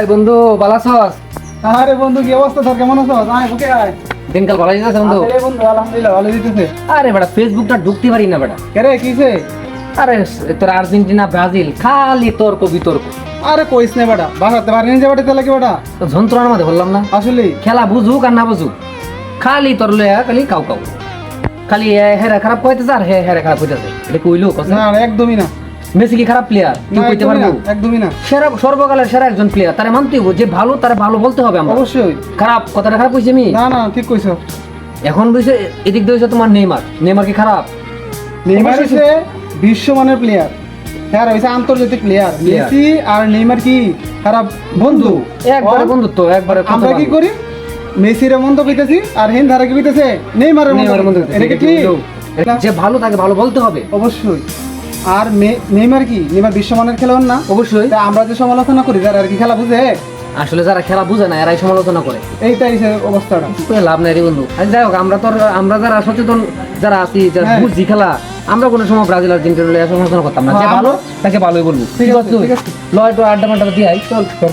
এই বন্ধু ভালো আছস? আরে বন্ধু কি অবস্থা তোর? কেমন আছো আয় বুকে আয়। দিনকাল ভালো যাচ্ছে বন্ধু। আরে বন্ধু আলহামদুলিল্লাহ ভালো দিতেছে আরে বেটা ফেসবুকটা ঢুকতে পারি না বেটা। কেরে কিছে আরে তোর আর্জেন্টিনা ব্রাজিল খালি তর্ক বিতর্ক আরে কইস না বেটা বাসাতে পারি না যাবে তাহলে কি বেটা? যন্ত্রণার মধ্যে বললাম না। আসলে? খেলা বুঝুক আর না বুঝুক খালি তোর লয়া খালি কাউ কাউ। খালি হেরা খারাপ কইতেছে আর হে হেরা খারাপ কইতেছে। এটা কইলো না, একদমই না। মেসি কি খারাপ প্লেয়ার না কইতে পারব? একদমই না। সেরা সর্বকালের সেরা একজন প্লেয়ার তারে মানতে হইব যে ভালো তারে ভালো বলতে হবে আমরা। অবশ্যই। খারাপ কথাটা খারাপ কইছি আমি? না না ঠিক কইছো। এখন রয়েছে এদিক দিয়ে তোমার নেইমার। নেইমার কি খারাপ? নেইমার। হচ্ছে বিশ্বমানের প্লেয়ার হ্যাঁ হইছে আন্তর্জাতিক প্লেয়ার মেসি আর নেইমার কি খারাপ বন্ধু? একবারে বন্ধুত্ব একবারে আমরা কি করি? মেসির মন্দ পিতেছি আর হিন ধারা কি কইতেছে নেইমারের মন্দ। এটা কি যে ভালো তাকে ভালো বলতে হবে। অবশ্যই। আর নেইমার কি? নেইমার বিশ্বমানের খেলোয়াড় না? অবশ্যই। তা আমরা যে সমালোচনা করি যারা আর কি খেলা বুঝে? আসলে যারা খেলা বুঝে না এরাই সমালোচনা করে। এইটাই সে অবস্থাটা। লাভ নাই রে বন্ধু। আর যাই হোক আমরা তো আমরা যারা সচেতন যারা আছি যারা হ্যাঁ। বুঝছি খেলা আমরা কোনো সময় ব্রাজিল আর আর্জেন্টিনা লইয়া সমালোচনা করতাম না। যে হ্যাঁ, ভালো তাকে ভালোই বলব। ঠিক আছে। লয় তো আড্ডা মাড্ডা দিয়ে আই চল। চল